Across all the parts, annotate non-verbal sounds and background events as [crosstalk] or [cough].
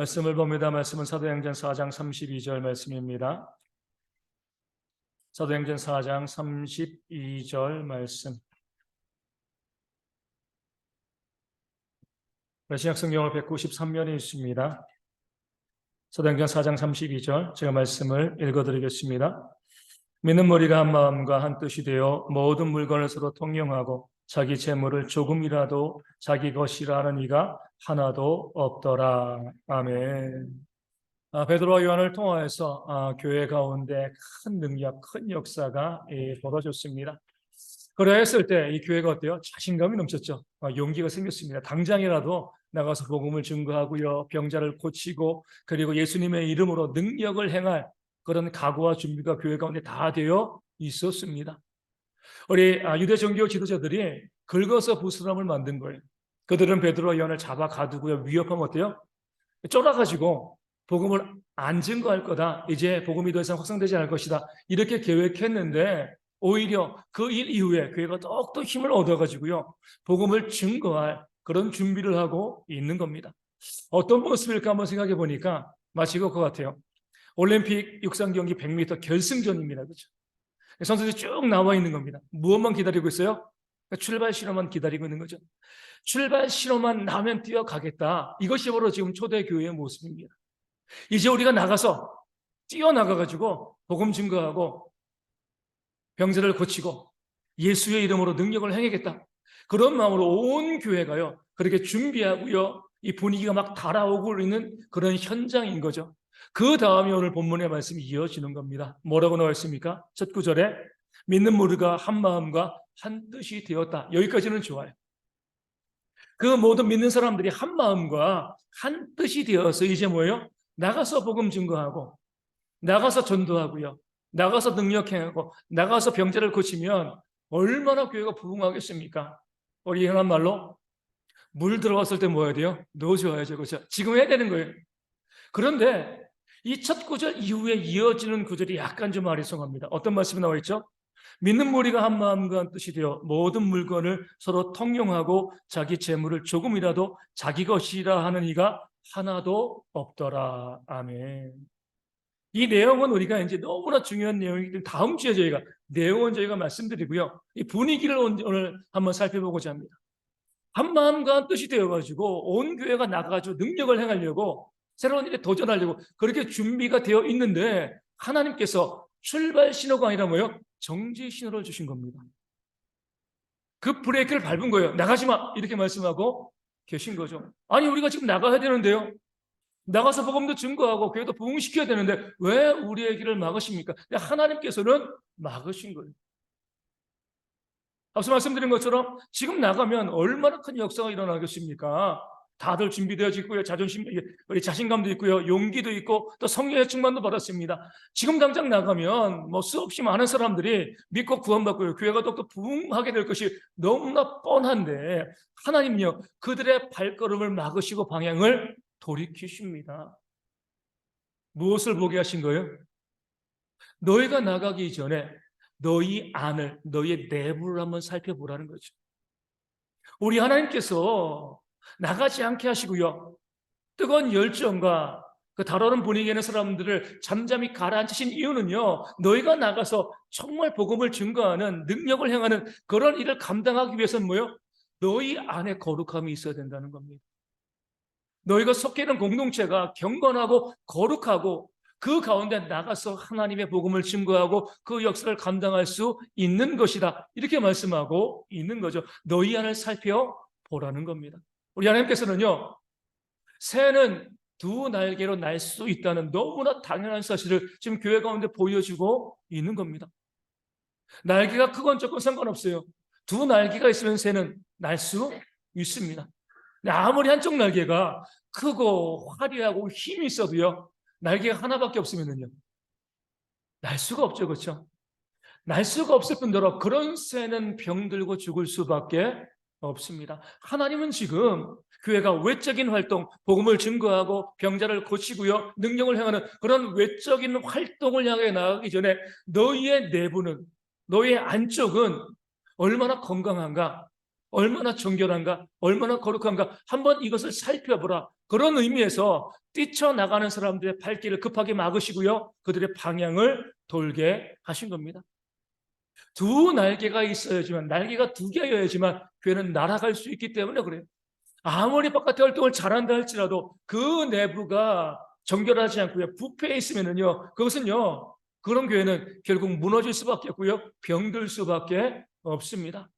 말씀을 봅니다. 말씀은 사도행전 4장 32절 말씀입니다. 사도행전 4장 32절 말씀. 신약 성경을 193면에 있습니다. 사도행전 4장 32절 제가 말씀을 읽어드리겠습니다. 믿는 머리가 한 마음과 한 뜻이 되어 모든 물건을 서로 통용하고 자기 재물을 조금이라도 자기 것이라 하는 이가 하나도 없더라. 아멘. 아, 베드로와 요한을 통하여서 아, 교회 가운데 큰 능력, 큰 역사가 예, 벌어졌습니다. 그러했을 때 이 교회가 어때요? 자신감이 넘쳤죠. 아, 용기가 생겼습니다. 당장이라도 나가서 복음을 증거하고요, 병자를 고치고 그리고 예수님의 이름으로 능력을 행할 그런 각오와 준비가 교회 가운데 다 되어 있었습니다. 우리 아, 유대 종교 지도자들이 긁어서 부스럼을 만든 거예요. 그들은 베드로와 요한을 잡아 가두고요. 위협하면 어때요? 쫄아가지고 복음을 안 증거할 거다. 이제 복음이 더 이상 확산되지 않을 것이다. 이렇게 계획했는데 오히려 그 일 이후에 교회가 더욱더 힘을 얻어가지고요. 복음을 증거할 그런 준비를 하고 있는 겁니다. 어떤 모습일까 한번 생각해 보니까 마치 그것 같아요. 올림픽 육상 경기 100m 결승전입니다. 그렇죠? 선수들이 쭉 나와 있는 겁니다. 무엇만 기다리고 있어요? 출발 신호만 기다리고 있는 거죠. 출발 신호만 나면 뛰어가겠다. 이것이 바로 지금 초대 교회의 모습입니다. 이제 우리가 나가서 뛰어나가 가지고 복음 증거하고 병자를 고치고 예수의 이름으로 능력을 행하겠다. 그런 마음으로 온 교회가요. 그렇게 준비하고요. 이 분위기가 막 달아오고 있는 그런 현장인 거죠. 그 다음에 오늘 본문의 말씀이 이어지는 겁니다. 뭐라고 나와 있습니까? 첫 구절에 믿는 무리가 한 마음과 한 뜻이 되었다. 여기까지는 좋아요. 그 모든 믿는 사람들이 한 마음과 한 뜻이 되어서 이제 뭐예요? 나가서 복음 증거하고 나가서 전도하고요. 나가서 능력 행하고 나가서 병자를 고치면 얼마나 교회가 부흥하겠습니까? 우리 현한 말로 물 들어갔을 때 뭐 해야 돼요? 넣어줘야죠. 그렇죠? 지금 해야 되는 거예요. 그런데 이 첫 구절 이후에 이어지는 구절이 약간 좀 아리송합니다. 어떤 말씀이 나와 있죠? 믿는 무리가 한 마음과 한 뜻이 되어 모든 물건을 서로 통용하고 자기 재물을 조금이라도 자기 것이라 하는 이가 하나도 없더라. 아멘. 이 내용은 우리가 이제 너무나 중요한 내용이기 다음 주에 저희가 내용은 저희가 말씀드리고요. 이 분위기를 오늘 한번 살펴보고자 합니다. 한 마음과 한 뜻이 되어가지고 온 교회가 나가가지고 능력을 행하려고 새로운 일에 도전하려고 그렇게 준비가 되어 있는데 하나님께서 출발 신호가 아니라 뭐요? 정지 신호를 주신 겁니다. 그 브레이크를 밟은 거예요. 나가지 마! 이렇게 말씀하고 계신 거죠. 아니, 우리가 지금 나가야 되는데요. 나가서 복음도 증거하고 교회도 부흥시켜야 되는데 왜 우리의 길을 막으십니까? 하나님께서는 막으신 거예요. 앞서 말씀드린 것처럼 지금 나가면 얼마나 큰 역사가 일어나겠습니까? 다들 준비되어지고요. 자존심, 우리 자신감도 있고요. 용기도 있고 또 성령의 충만도 받았습니다. 지금 당장 나가면 뭐 수없이 많은 사람들이 믿고 구원받고요. 교회가 더욱더 부흥하게 될 것이 너무나 뻔한데 하나님요 그들의 발걸음을 막으시고 방향을 돌이키십니다. 무엇을 보게 하신 거예요? 너희가 나가기 전에 너희 안을 너희의 내부를 한번 살펴보라는 거죠. 우리 하나님께서 나가지 않게 하시고요. 뜨거운 열정과 그 다루는 분위기에 있는 사람들을 잠잠히 가라앉히신 이유는요. 너희가 나가서 정말 복음을 증거하는 능력을 행하는 그런 일을 감당하기 위해서는 뭐요? 너희 안에 거룩함이 있어야 된다는 겁니다. 너희가 속해 있는 공동체가 경건하고 거룩하고 그 가운데 나가서 하나님의 복음을 증거하고 그 역사를 감당할 수 있는 것이다. 이렇게 말씀하고 있는 거죠. 너희 안을 살펴보라는 겁니다. 우리 하나님께서는요, 새는 두 날개로 날 수 있다는 너무나 당연한 사실을 지금 교회 가운데 보여주고 있는 겁니다. 날개가 크건 적건 상관없어요. 두 날개가 있으면 새는 날 수 있습니다. 아무리 한쪽 날개가 크고 화려하고 힘이 있어도요, 날개가 하나밖에 없으면요, 날 수가 없죠, 그렇죠? 날 수가 없을 뿐더러 그런 새는 병들고 죽을 수밖에 없습니다. 하나님은 지금 교회가 외적인 활동, 복음을 증거하고 병자를 고치고요, 능력을 행하는 그런 외적인 활동을 향해 나가기 전에 너희의 내부는, 너희의 안쪽은 얼마나 건강한가? 얼마나 정결한가, 얼마나 거룩한가 한번 이것을 살펴보라. 그런 의미에서 뛰쳐나가는 사람들의 발길을 급하게 막으시고요. 그들의 방향을 돌게 하신 겁니다. 두 날개가 있어야지만, 날개가 두 개여야지만 교회는 날아갈 수 있기 때문에 그래요. 아무리 바깥의 활동을 잘한다 할지라도 그 내부가 정결하지 않고요. 부패해 있으면은요. 그것은요. 그런 교회는 결국 무너질 수밖에 없고요. 병들 수밖에 없습니다.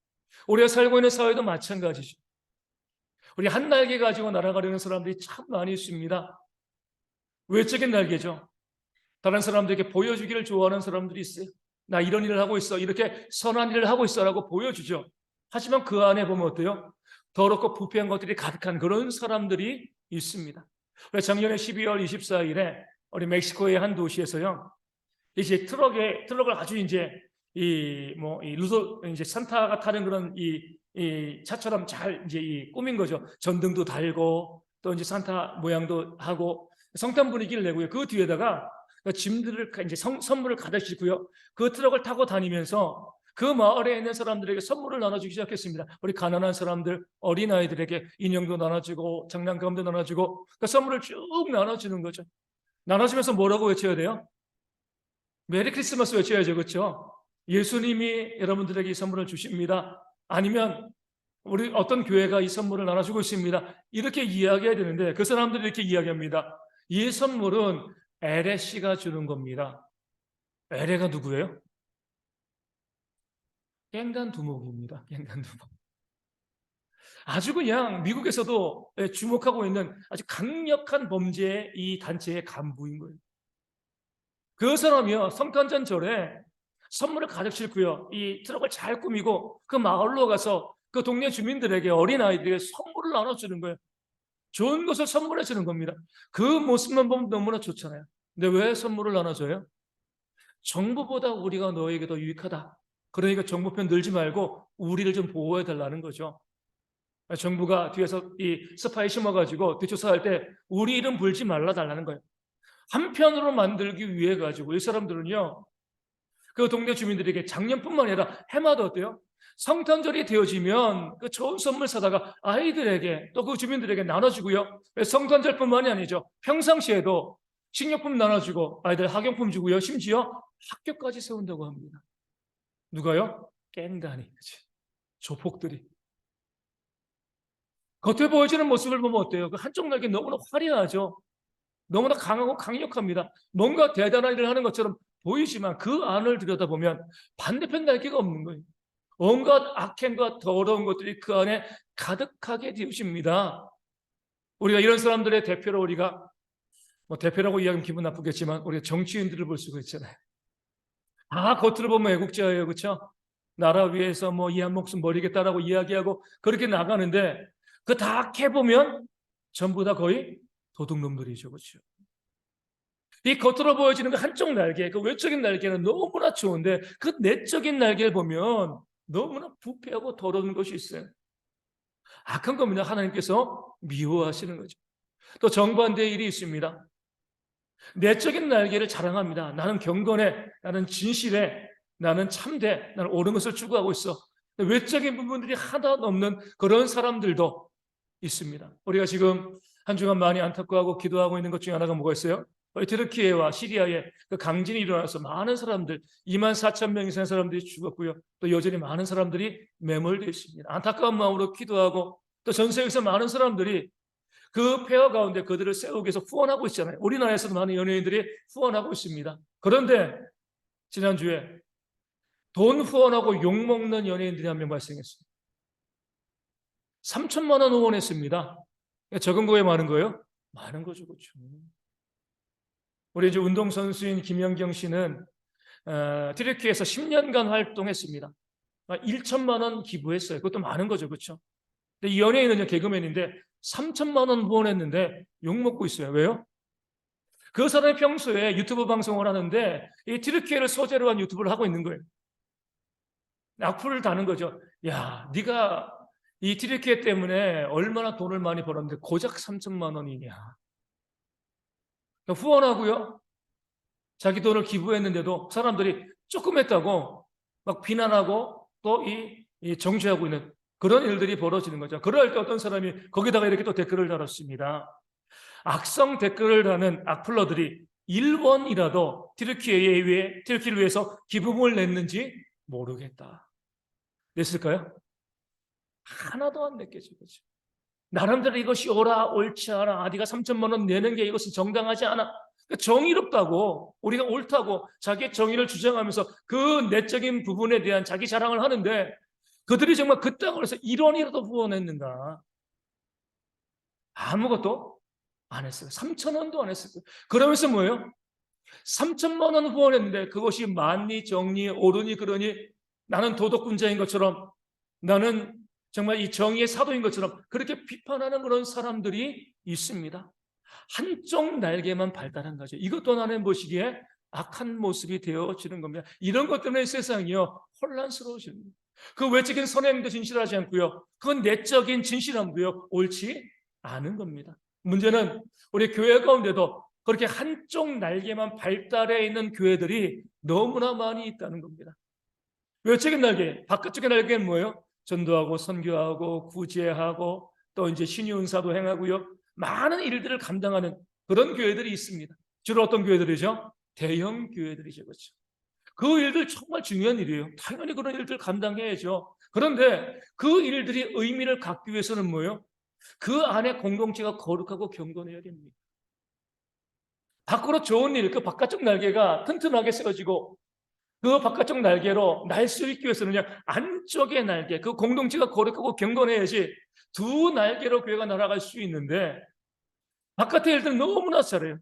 우리가 살고 있는 사회도 마찬가지죠. 우리 한 날개 가지고 날아가려는 사람들이 참 많이 있습니다. 외적인 날개죠. 다른 사람들에게 보여주기를 좋아하는 사람들이 있어요. 나 이런 일을 하고 있어. 이렇게 선한 일을 하고 있어라고 보여주죠. 하지만 그 안에 보면 어때요? 더럽고 부패한 것들이 가득한 그런 사람들이 있습니다. 작년에 12월 24일에 우리 멕시코의 한 도시에서요. 이제 트럭에 트럭을 아주 이제 이 뭐이 루소 이제 산타가 타는 그런 이, 이 차처럼 잘 이제 이 꾸민 거죠. 전등도 달고 또 이제 산타 모양도 하고 성탄 분위기를 내고요. 그 뒤에다가 짐들을 이제 성, 선물을 가득 싣고요. 그 트럭을 타고 다니면서 그 마을에 있는 사람들에게 선물을 나눠주기 시작했습니다. 우리 가난한 사람들, 어린아이들에게 인형도 나눠주고 장난감도 나눠주고 그 선물을 쭉 나눠주는 거죠. 나눠주면서 뭐라고 외쳐야 돼요? 메리 크리스마스 외쳐야죠. 그렇죠? 예수님이 여러분들에게 이 선물을 주십니다. 아니면 우리 어떤 교회가 이 선물을 나눠주고 있습니다. 이렇게 이야기해야 되는데 그 사람들이 이렇게 이야기합니다. 이 선물은 씨가 주는 겁니다. 에레가 누구예요? 깽단 두목입니다. [laughs] 깽단 두목. 아주 그냥 미국에서도 주목하고 있는 아주 강력한 범죄의 이 단체의 간부인 거예요. 그 사람이요 성탄절 절에 선물을 가득 싣고요 이 트럭을 잘 꾸미고 그 마을로 가서 그 동네 주민들에게 어린 아이들에게 선물을 나눠주는 거예요. 좋은 것을 선물해 주는 겁니다. 그 모습만 보면 너무나 좋잖아요. 근데 왜 선물을 나눠줘요? 정부보다 우리가 너에게 더 유익하다. 그러니까 정부 편 늘지 말고 우리를 좀 보호해 달라는 거죠. 정부가 뒤에서 이 스파이 심어가지고 뒷조사할 때 우리 이름 불지 말라 달라는 거예요. 한편으로 만들기 위해 가지고 이 사람들은요. 그 동네 주민들에게 작년뿐만 아니라 해마다 어때요? 성탄절이 되어지면 그 좋은 선물 사다가 아이들에게 또 그 주민들에게 나눠주고요. 성탄절뿐만이 아니죠. 평상시에도 식료품 나눠주고 아이들 학용품 주고요. 심지어 학교까지 세운다고 합니다. 누가요? 깽단이 조폭들이 겉에 보여지는 모습을 보면 어때요? 그 한쪽 날개 너무나 화려하죠. 너무나 강하고 강력합니다. 뭔가 대단한 일을 하는 것처럼 보이지만 그 안을 들여다보면 반대편 날개가 없는 거예요. 온갖 악행과 더러운 것들이 그 안에 가득하게 되십니다. 우리가 이런 사람들의 대표로 우리가 뭐 대표라고 이야기하면 기분 나쁘겠지만 우리가 정치인들을 볼 수가 있잖아요. 아, 겉으로 보면 애국자예요. 그렇죠? 나라 위해서 뭐 이 한 목숨 버리겠다라고 이야기하고 그렇게 나가는데 그다 캐보면 전부 다 거의 도둑놈들이죠. 그렇죠? 이 겉으로 보여지는 그 한쪽 날개, 그 외적인 날개는 너무나 좋은데 그 내적인 날개를 보면 너무나 부패하고 더러운 것이 있어요. 악한 겁니다. 하나님께서 미워하시는 거죠. 또 정반대의 일이 있습니다. 내적인 날개를 자랑합니다. 나는 경건해, 나는 진실해, 나는 참돼, 나는 옳은 것을 추구하고 있어. 외적인 부분들이 하나도 없는 그런 사람들도 있습니다. 우리가 지금 한 주간 많이 안타까워하고 기도하고 있는 것 중에 하나가 뭐가 있어요? 트르키예와 시리아에 그 강진이 일어나서 많은 사람들, 2만 4천 명 이상의 사람들이 죽었고요. 또 여전히 많은 사람들이 매몰되어 있습니다. 안타까운 마음으로 기도하고 또 전 세계에서 많은 사람들이 그 폐허 가운데 그들을 세우기 위해서 후원하고 있잖아요. 우리나라에서도 많은 연예인들이 후원하고 있습니다. 그런데 지난주에 돈 후원하고 욕먹는 연예인들이 한 명 발생했습니다. 3천만 원 후원했습니다. 적은 거에 많은 거예요? 많은 거죠, 그렇죠. 우리 이제 운동선수인 김연경 씨는 어, 트리키에서 10년간 활동했습니다. 1천만 아, 원 기부했어요. 그것도 많은 거죠, 그렇죠? 근데 이 연예인은 개그맨인데 3천만 원 후원했는데 욕 먹고 있어요. 왜요? 그 사람이 평소에 유튜브 방송을 하는데 이 트리키에를 소재로 한 유튜브를 하고 있는 거예요. 악플을 다는 거죠. 야, 네가 이 트리키에 때문에 얼마나 돈을 많이 벌었는데 고작 3천만 원이냐. 그러니까 후원하고요. 자기 돈을 기부했는데도 사람들이 조금 했다고 막 비난하고 또이 정죄하고 있는 그런 일들이 벌어지는 거죠. 그럴 때 어떤 사람이 거기다가 이렇게 또 댓글을 달았습니다. 악성 댓글을 다는 악플러들이 1원이라도 튀르키예에 위해 튀르키를 위해서 기부금을 냈는지 모르겠다. 냈을까요? 하나도 안 냈겠죠. 그렇죠? 나름대로 이것이 옳아 옳지 않아. 아, 네가 3천만 원 내는 게 이것은 정당하지 않아. 그러니까 정의롭다고 우리가 옳다고 자기의 정의를 주장하면서 그 내적인 부분에 대한 자기 자랑을 하는데 그들이 정말 그 땅을 해서 1원이라도 후원했는가? 아무것도 안 했어요. 3천 원도 안 했어요. 그러면서 뭐예요? 3천만 원 후원했는데 그것이 맞니 정니 옳으니 그러니 나는 도덕군자인 것처럼 나는 정말 이 정의의 사도인 것처럼 그렇게 비판하는 그런 사람들이 있습니다. 한쪽 날개만 발달한 거죠. 이것도 나는 보시기에 악한 모습이 되어지는 겁니다. 이런 것 때문에 세상이요 혼란스러워집니다. 그 외적인 선행도 진실하지 않고요. 그건 내적인 진실함도요 옳지 않은 겁니다. 문제는 우리 교회 가운데도 그렇게 한쪽 날개만 발달해 있는 교회들이 너무나 많이 있다는 겁니다. 외적인 날개, 바깥쪽의 날개는 뭐예요? 전도하고 선교하고 구제하고 또 이제 신유 은사도 행하고요. 많은 일들을 감당하는 그런 교회들이 있습니다. 주로 어떤 교회들이죠? 대형 교회들이죠. 그렇죠. 그 일들 정말 중요한 일이에요. 당연히 그런 일들 감당해야죠. 그런데 그 일들이 의미를 갖기 위해서는 뭐예요? 그 안에 공동체가 거룩하고 경건해야 됩니다. 밖으로 좋은 일, 그 바깥쪽 날개가 튼튼하게 세워지고 그 바깥쪽 날개로 날 수 있기 위해서는 안쪽의 날개, 그 공동체가 거룩하고 경건해야지 두 날개로 교회가 날아갈 수 있는데 바깥의 일들 너무나 잘해요.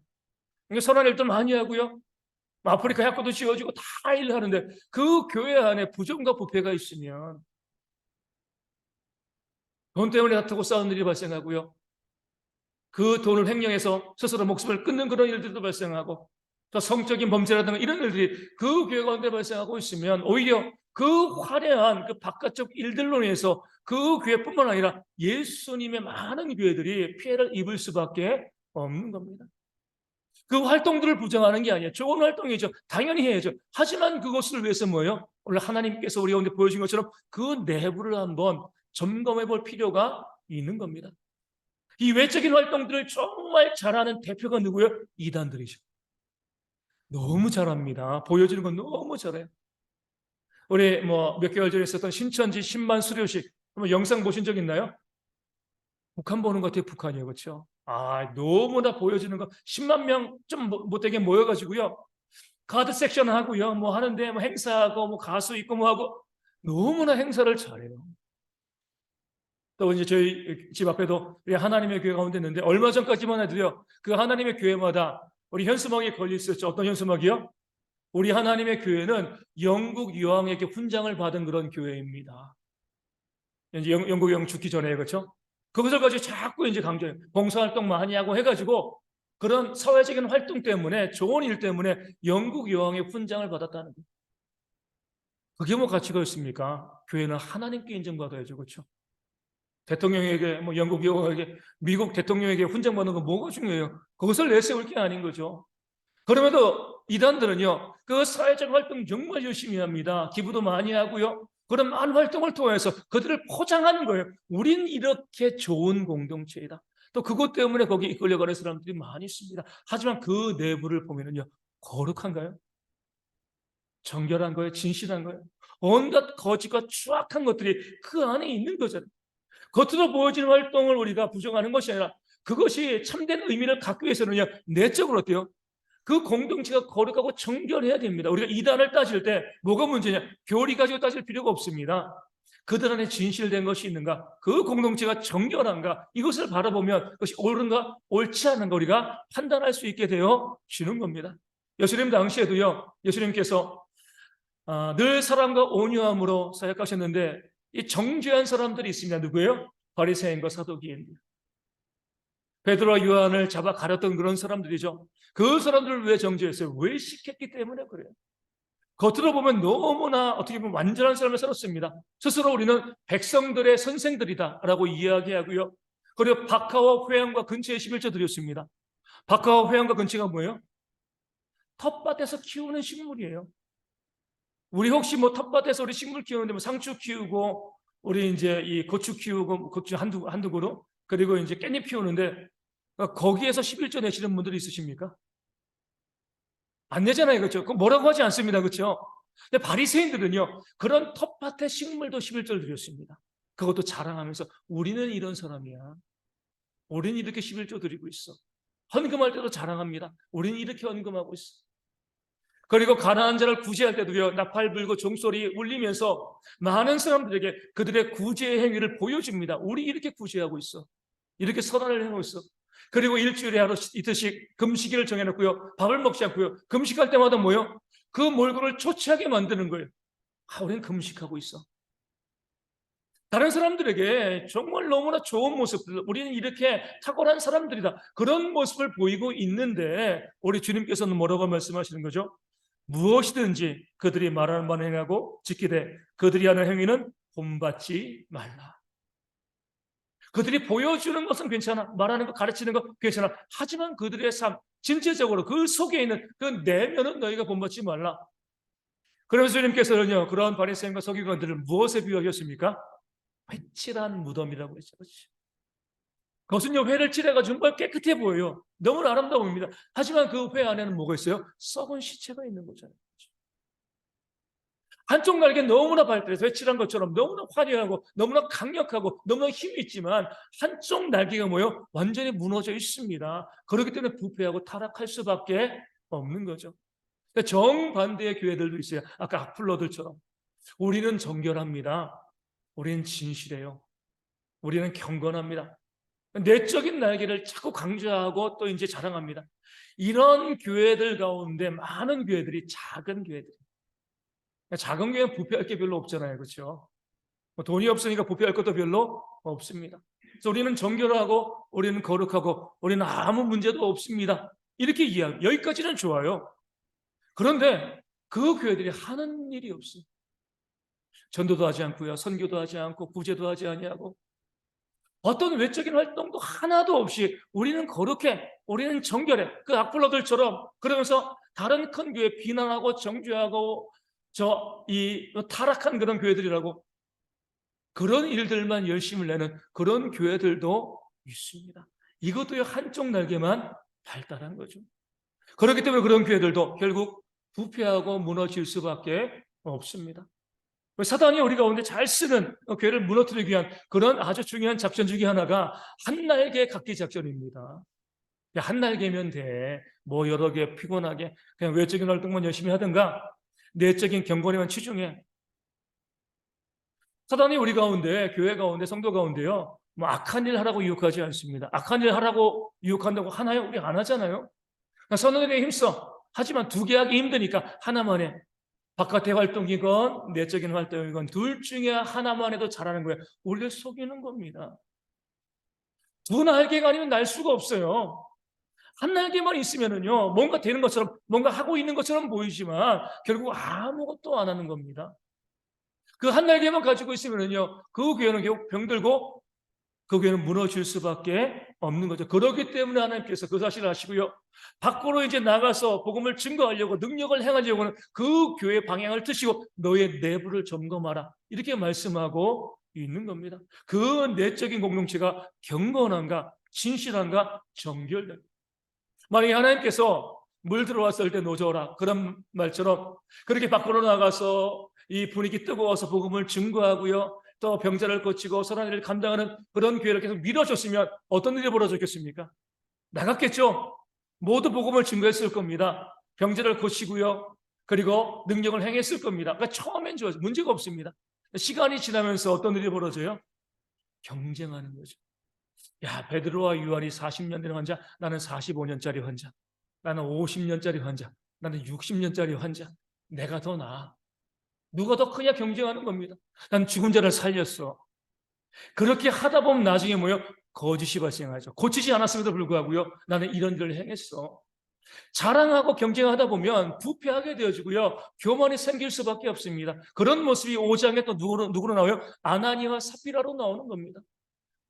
그러니까 선한 일들 많이 하고요. 아프리카 약국도 지어지고 다 일하는데 그 교회 안에 부정과 부패가 있으면 돈 때문에 다투고 싸우는 일이 발생하고요. 그 돈을 횡령해서 스스로 목숨을 끊는 그런 일들도 발생하고 또 성적인 범죄라든가 이런 일들이 그 교회 가운데 발생하고 있으면 오히려 그 화려한 그 바깥쪽 일들로 인해서 그 교회뿐만 아니라 예수님의 많은 교회들이 피해를 입을 수밖에 없는 겁니다. 그 활동들을 부정하는 게 아니에요. 좋은 활동이죠. 당연히 해야죠. 하지만 그것을 위해서 뭐예요? 오늘 하나님께서 우리 가운데 보여준 것처럼 그 내부를 한번 점검해 볼 필요가 있는 겁니다. 이 외적인 활동들을 정말 잘하는 대표가 누구예요? 이단들이죠. 너무 잘합니다. 보여주는 건 너무 잘해요. 우리 뭐 몇 개월 전에 있었던 신천지 10만 수료식 한번 영상 보신 적 있나요? 북한 보는 것 같아요. 북한이요. 그렇죠? 아, 너무나 보여주는 거 10만 명 좀 못되게 모여 가지고요. 가드 섹션 하고요. 뭐 하는데 뭐 행사하고 뭐 가수 있고 뭐 하고 너무나 행사를 잘해요. 또 이제 저희 집 앞에도 하나님의 교회 가 운데 있는데 얼마 전까지만 해도요. 그 하나님의 교회마다 우리 현수막에 걸려 있었죠. 어떤 현수막이요? 우리 하나님의 교회는 영국 유황에게 훈장을 받은 그런 교회입니다. 이제 영, 영국 유황 죽기 전에 그렇죠? 그것을 가지고 자꾸 이제 강조해요. 봉사활동 많이 하고 해가지고 그런 사회적인 활동 때문에 좋은 일 때문에 영국 여왕의 훈장을 받았다는 거예요. 그게 뭐 가치가 있습니까? 교회는 하나님께 인정받아야죠. 그렇죠? 대통령에게 뭐 영국 여왕에게 미국 대통령에게 훈장 받는 건 뭐가 중요해요? 그것을 내세울 게 아닌 거죠. 그럼에도 이단들은요. 그 사회적 활동 정말 열심히 합니다. 기부도 많이 하고요. 그런 많은 활동을 통해서 그들을 포장하는 거예요. 우린 이렇게 좋은 공동체이다. 또 그것 때문에 거기 이끌려가는 사람들이 많이 있습니다. 하지만 그 내부를 보면은요, 거룩한가요? 정결한 거예요? 진실한 거예요? 온갖 거짓과 추악한 것들이 그 안에 있는 거잖아요. 겉으로 보여지는 활동을 우리가 부정하는 것이 아니라 그것이 참된 의미를 갖기 위해서는요, 내적으로 어때요? 그 공동체가 거룩하고 정결해야 됩니다. 우리가 이단을 따질 때 뭐가 문제냐? 교리 가지고 따질 필요가 없습니다. 그들 안에 진실된 것이 있는가? 그 공동체가 정결한가? 이것을 바라보면 그것이 옳은가? 옳지 않은가? 우리가 판단할 수 있게 되어 지는 겁니다. 예수님 당시에도요, 예수님께서 아, 늘 사랑과 온유함으로 사역하셨는데 이 정죄한 사람들이 있습니다. 누구예요? 바리새인과 사도기인들. 베드로와 요한을 잡아 가렸던 그런 사람들이죠. 그 사람들을 왜 정죄했어요? 왜 시켰기 때문에 그래요. 겉으로 보면 너무나 어떻게 보면 완전한 사람을 살았습니다. 스스로 우리는 백성들의 선생들이다라고 이야기하고요. 그리고 박하와 회양과 근처에 11조 드렸습니다. 박하와 회양과 근처가 뭐예요? 텃밭에서 키우는 식물이에요. 우리 혹시 뭐 텃밭에서 우리 식물 키우는데 뭐 상추 키우고 우리 이제 이 고추 키우고 고추 한두 한두 그루 그리고 이제 깻잎 키우는데 어, 거기에서 11조 내시는 분들이 있으십니까? 안 내잖아요, 그렇죠? 그 뭐라고 하지 않습니다, 그렇죠? 근데 바리새인들은요 그런 텃밭의 식물도 11조를 드렸습니다. 그것도 자랑하면서 우리는 이런 사람이야. 우리는 이렇게 11조 드리고 있어. 헌금할 때도 자랑합니다. 우리는 이렇게 헌금하고 있어. 그리고 가난한 자를 구제할 때도요 나팔 불고 종소리 울리면서 많은 사람들에게 그들의 구제의 행위를 보여줍니다. 우리 이렇게 구제하고 있어. 이렇게 선언을 해놓고 있어. 그리고 일주일에 하루 이틀씩 금식일을 정해놓고요 밥을 먹지 않고요 금식할 때마다 뭐요? 그 몰골을 초췌하게 만드는 거예요. 아, 우리는 금식하고 있어. 다른 사람들에게 정말 너무나 좋은 모습들, 우리는 이렇게 탁월한 사람들이다. 그런 모습을 보이고 있는데, 우리 주님께서는 뭐라고 말씀하시는 거죠? 무엇이든지 그들이 말하는 바는 행하고 지키되 그들이 하는 행위는 본받지 말라. 그들이 보여주는 것은 괜찮아. 말하는 거, 가르치는 거 괜찮아. 하지만 그들의 삶, 진짜적으로 그 속에 있는 그 내면은 너희가 본받지 말라. 그러면서 주님께서는요, 그런 바리새인과 서기관들을 무엇에 비유하셨습니까? 회칠한 무덤이라고 했죠. 그렇죠? 그것은요, 회를 칠해가지고 정말 깨끗해 보여요. 너무 아름다워 보입니다. 하지만 그 회 안에는 뭐가 있어요? 썩은 시체가 있는 거잖아요. 한쪽 날개 너무나 발달해서 회칠한 것처럼 너무나 화려하고 너무나 강력하고 너무나 힘이 있지만 한쪽 날개가 뭐요? 완전히 무너져 있습니다. 그렇기 때문에 부패하고 타락할 수밖에 없는 거죠. 그러니까 정반대의 교회들도 있어요. 아까 악플러들처럼. 우리는 정결합니다. 우리는 진실해요. 우리는 경건합니다. 내적인 날개를 자꾸 강조하고 또 이제 자랑합니다. 이런 교회들 가운데 많은 교회들이 작은 교회들. 작은 교회는 부패할 게 별로 없잖아요. 그렇죠? 뭐 돈이 없으니까 부패할 것도 별로 없습니다. 그래서 우리는 정결하고 우리는 거룩하고 우리는 아무 문제도 없습니다. 이렇게 이해하고 여기까지는 좋아요. 그런데 그 교회들이 하는 일이 없어요. 전도도 하지 않고요. 선교도 하지 않고 구제도 하지 아니하고 어떤 외적인 활동도 하나도 없이 우리는 거룩해, 우리는 정결해. 그 악플러들처럼 그러면서 다른 큰 교회 비난하고 정죄하고 저 이 타락한 그런 교회들이라고 그런 일들만 열심을 내는 그런 교회들도 있습니다. 이것도 한쪽 날개만 발달한 거죠. 그렇기 때문에 그런 교회들도 결국 부패하고 무너질 수밖에 없습니다. 사단이 우리 가운데 잘 쓰는 교회를 무너뜨리기 위한 그런 아주 중요한 작전 중에 하나가 한 날개 갖기 작전입니다. 한 날개면 돼. 뭐 여러 개 피곤하게 그냥 외적인 활동만 열심히 하든가 내적인 경건에만 치중해. 사단이 우리 가운데 교회 가운데 성도 가운데요. 뭐 악한 일 하라고 유혹하지 않습니다. 악한 일 하라고 유혹한다고 하나요? 우리 안 하잖아요. 선언에 힘써. 하지만 두 개 하기 힘드니까 하나만 해. 바깥의 활동이건 내적인 활동이건 둘 중에 하나만 해도 잘하는 거예요. 원래 속이는 겁니다. 두 날개가 아니면 날 수가 없어요. 한 날개만 있으면은요, 뭔가 되는 것처럼, 뭔가 하고 있는 것처럼 보이지만, 결국 아무것도 안 하는 겁니다. 그 한 날개만 가지고 있으면은요, 그 교회는 결국 병들고, 그 교회는 무너질 수밖에 없는 거죠. 그렇기 때문에 하나님께서 그 사실을 아시고요. 밖으로 이제 나가서 복음을 증거하려고 능력을 행하려고는 그 교회 방향을 트시고 너의 내부를 점검하라. 이렇게 말씀하고 있는 겁니다. 그 내적인 공동체가 경건한가, 진실한가, 정결된. 만약에 하나님께서 물 들어왔을 때 노져라. 그런 말처럼 그렇게 밖으로 나가서 이 분위기 뜨거워서 복음을 증거하고요. 또 병자를 고치고 선한 일을 감당하는 그런 교회를 계속 밀어줬으면 어떤 일이 벌어졌겠습니까? 나갔겠죠. 모두 복음을 증거했을 겁니다. 병자를 고치고요. 그리고 능력을 행했을 겁니다. 그러니까 처음엔 좋아 문제가 없습니다. 시간이 지나면서 어떤 일이 벌어져요? 경쟁하는 거죠. 야, 베드로와 유한이 40년 된 환자, 나는 45년짜리 환자. 나는 50년짜리 환자. 나는 60년짜리 환자. 내가 더 나아. 누가 더 크냐 경쟁하는 겁니다. 난 죽은 자를 살렸어. 그렇게 하다 보면 나중에 뭐요? 거짓이 발생하죠. 고치지 않았음에도 불구하고요. 나는 이런 일을 행했어. 자랑하고 경쟁하다 보면 부패하게 되어지고요. 교만이 생길 수밖에 없습니다. 그런 모습이 5장에 또 누구로, 누구로 나와요? 아나니와 사피라로 나오는 겁니다.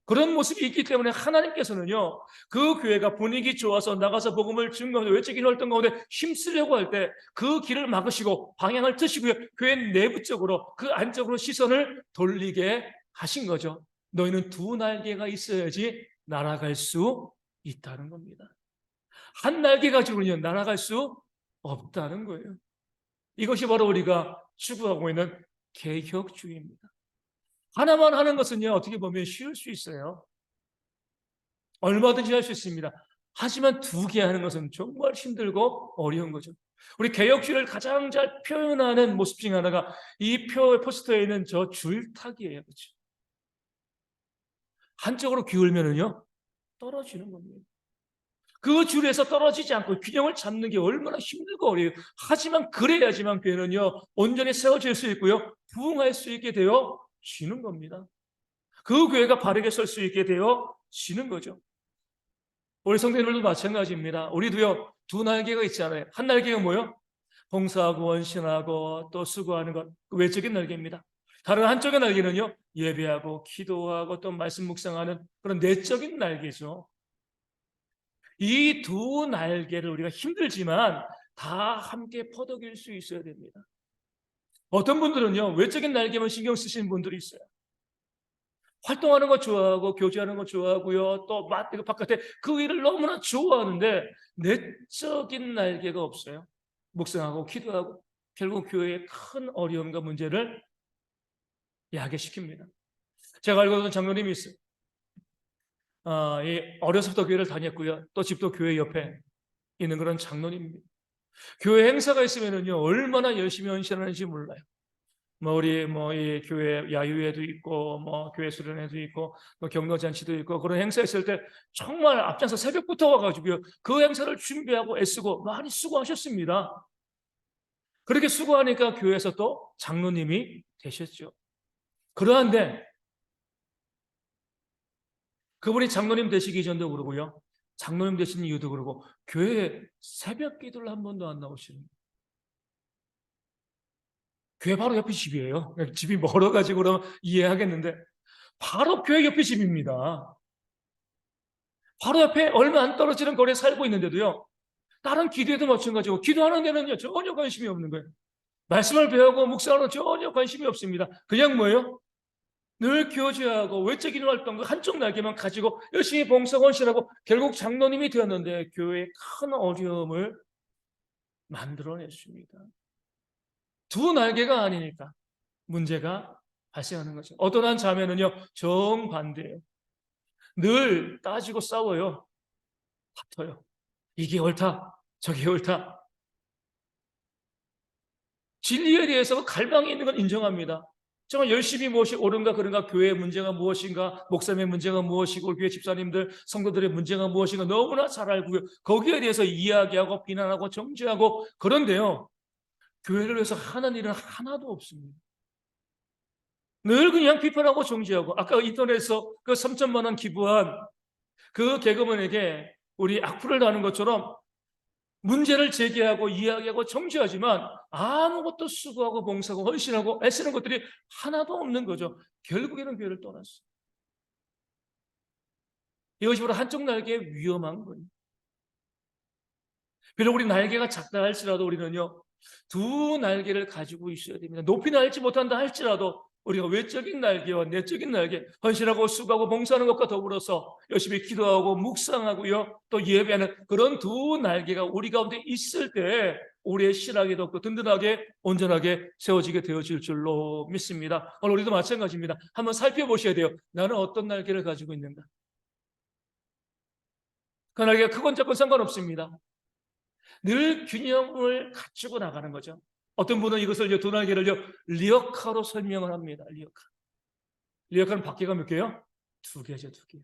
그런 모습이 있기 때문에 하나님께서는요, 그 교회가 분위기 좋아서 나가서 복음을 증거하면서 외적인 활동 가운데 힘쓰려고 할 때 그 길을 막으시고 방향을 트시고요, 교회 내부적으로 그 안쪽으로 시선을 돌리게 하신 거죠. 너희는 두 날개가 있어야지 날아갈 수 있다는 겁니다. 한 날개 가지고는 날아갈 수 없다는 거예요. 이것이 바로 우리가 추구하고 있는 개혁주의입니다. 하나만 하는 것은요, 어떻게 보면 쉬울 수 있어요. 얼마든지 할 수 있습니다. 하지만 두 개 하는 것은 정말 힘들고 어려운 거죠. 우리 개혁주의를 가장 잘 표현하는 모습 중 하나가 이 표 포스터에 있는 저 줄타기예요. 그렇죠? 한쪽으로 기울면은요 떨어지는 겁니다. 그 줄에서 떨어지지 않고 균형을 잡는 게 얼마나 힘들고 어려워요. 하지만 그래야지만 교회는요 온전히 세워질 수 있고요 부흥할 수 있게 되어 지는 겁니다. 그 교회가 바르게 설 수 있게 되어 지는 거죠. 우리 성도님들도 마찬가지입니다. 우리도요 두 날개가 있잖아요. 한 날개가 뭐요? 봉사하고 원신하고 또 수고하는 것, 그 외적인 날개입니다. 다른 한쪽의 날개는요 예배하고 기도하고 또 말씀 묵상하는 그런 내적인 날개죠. 이 두 날개를 우리가 힘들지만 다 함께 퍼덕일 수 있어야 됩니다. 어떤 분들은요 외적인 날개만 신경 쓰시는 분들이 있어요. 활동하는 거 좋아하고 교제하는 거 좋아하고요. 또 마- 그 바깥에 그 일을 너무나 좋아하는데 내적인 날개가 없어요. 묵상하고 기도하고 결국 교회의 큰 어려움과 문제를 야기시킵니다. 제가 알고 있는 장로님이 있어요. 아, 이 어려서부터 교회를 다녔고요. 또 집도 교회 옆에 있는 그런 장로님입니다. 교회 행사가 있으면은요 얼마나 열심히 헌신하는지 몰라요. 뭐 우리 뭐 이 교회 야유회도 있고 뭐 교회 수련회도 있고 뭐 경로 잔치도 있고 그런 행사 있을 때 정말 앞장서 새벽부터 와가지고요 그 행사를 준비하고 애쓰고 많이 수고하셨습니다. 그렇게 수고하니까 교회에서 또 장로님이 되셨죠. 그러한데 그분이 장로님 되시기 전도 그러고요. 장로님 되신 이유도 그러고 교회에 새벽 기도를 한 번도 안 나오시는. 교회 바로 옆에 집이에요. [laughs] 집이 멀어가지고 그러면 이해하겠는데 바로 교회 옆에 집입니다. 바로 옆에 얼마 안 떨어지는 거리에 살고 있는데도요. 다른 기도에도 마찬가지고 기도하는 데는요 전혀 관심이 없는 거예요. 말씀을 배우고 묵상하는 전혀 관심이 없습니다. 그냥 뭐예요? 늘 교제하고 외적인 활동과 한쪽 날개만 가지고 열심히 봉사원실하고 결국 장로님이 되었는데 교회에 큰 어려움을 만들어냈습니다. 두 날개가 아니니까 문제가 발생하는 거죠. 어떤 한 자매는요 정반대예요. 늘 따지고 싸워요. 다퉈요. 이게 옳다, 저게 옳다. 진리에 대해서 갈망이 있는 건 인정합니다. 정말 열심히 무엇이 옳은가 그른가 교회의 문제가 무엇인가 목사님의 문제가 무엇이고 교회 집사님들 성도들의 문제가 무엇인가 너무나 잘 알고요. 거기에 대해서 이야기하고 비난하고 정죄하고 그런데요. 교회를 위해서 하는 일은 하나도 없습니다. 늘 그냥 비판하고 정죄하고 아까 인터넷에서 그 3천만 원 기부한 그 개그맨에게 우리 악플을 다는 것처럼 문제를 제기하고 이야기하고 정죄하지만 아무것도 수고하고 봉사하고 헌신하고 애쓰는 것들이 하나도 없는 거죠. 결국에는 교회를 떠났어요. 이것이 바로 한쪽 날개의 위험한 거예요. 비록 우리 날개가 작다 할지라도 우리는요 두 날개를 가지고 있어야 됩니다. 높이 날지 못한다 할지라도 우리가 외적인 날개와 내적인 날개, 헌신하고 수고하고 봉사하는 것과 더불어서 열심히 기도하고 묵상하고요, 또 예배하는 그런 두 날개가 우리 가운데 있을 때 우리의 신앙이 더 든든하게 온전하게 세워지게 되어질 줄로 믿습니다. 오늘 우리도 마찬가지입니다. 한번 살펴보셔야 돼요. 나는 어떤 날개를 가지고 있는가? 그 날개가 크건 작건 상관없습니다. 늘 균형을 갖추고 나가는 거죠. 어떤 분은 이것을 날개를요 리어카로 설명을 합니다. 리어카. 리어카는 바퀴가 몇 개요? 두 개죠, 두 개.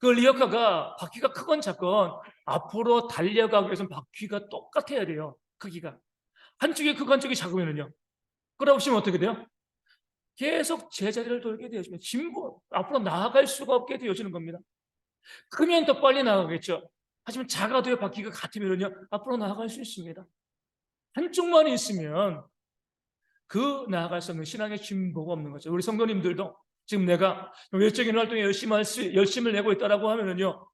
그 리어카가 바퀴가 크건 작건 앞으로 달려가기 위해서는 바퀴가 똑같아야 돼요. 크기가. 한쪽이 크고 한쪽이 작으면은요. 끌어보시면 어떻게 돼요? 계속 제자리를 돌게 되어지면 진보 앞으로 나아갈 수가 없게 되어지는 겁니다. 크면 더 빨리 나가겠죠. 하지만 작아도요 바퀴가 같으면요 앞으로 나아갈 수 있습니다. 한쪽만 있으면 그 나아갈 수 없는 신앙의 진보가 없는 거죠. 우리 성도님들도 지금 내가 외적인 활동에 열심히 할 수, 열심을 내고 있다라고 하면은요,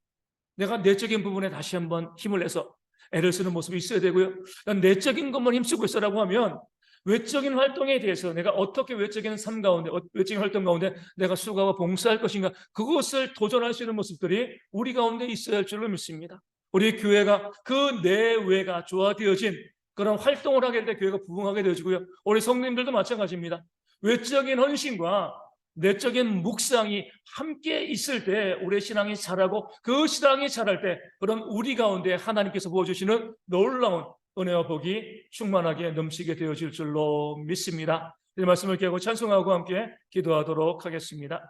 내가 내적인 부분에 다시 한번 힘을 내서 애를 쓰는 모습이 있어야 되고요. 난 내적인 것만 힘쓰고 있어라고 하면 외적인 활동에 대해서 내가 어떻게 외적인 삶 가운데, 어- 외적인 활동 가운데 내가 수고하고 봉사할 것인가 그것을 도전할 수 있는 모습들이 우리 가운데 있어야 할 줄로 믿습니다. 우리 교회가 그 내외가 조화되어진 그런 활동을 하게 될때 교회가 부흥하게 되어지고요. 우리 성도님들도 마찬가지입니다. 외적인 헌신과 내적인 묵상이 함께 있을 때 우리의 신앙이 자라고 그 신앙이 자랄 때 그런 우리 가운데 하나님께서 부어주시는 놀라운 은혜와 복이 충만하게 넘치게 되어질 줄로 믿습니다. 이 말씀을 깨고 찬송하고 함께 기도하도록 하겠습니다.